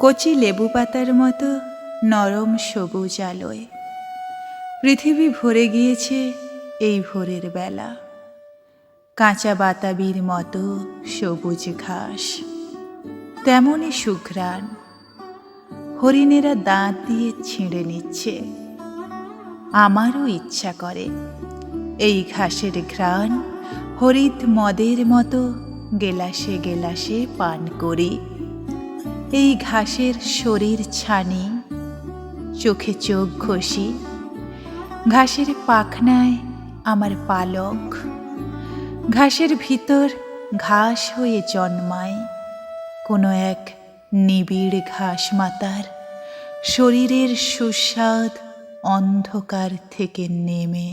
কচি লেবু পাতার মতো নরম সবুজ আলোয়। পৃথিবী ভরে গিয়েছে এই ভোরের বেলা। কাঁচা বাতাবির মতো সবুজ ঘাস। তেমনই সুঘ্রাণ। হরিণেরা দাঁত দিয়ে ছিঁড়ে নিচ্ছে। আমারও ইচ্ছা করে। এই ঘাসের ঘ্রাণ হরিৎ মদের মতো গেলাসে গেলাসে পান করি। এই ঘাসের শরীর ছানি, চোখে চোখ ঘষি, ঘাসের পাখনায় আমার পালক, ঘাসের ভিতর ঘাস হয়ে জন্মায়, কোনো এক নিবিড় ঘাস মাতার শরীরের সুস্বাদ অন্ধকার থেকে নেমে।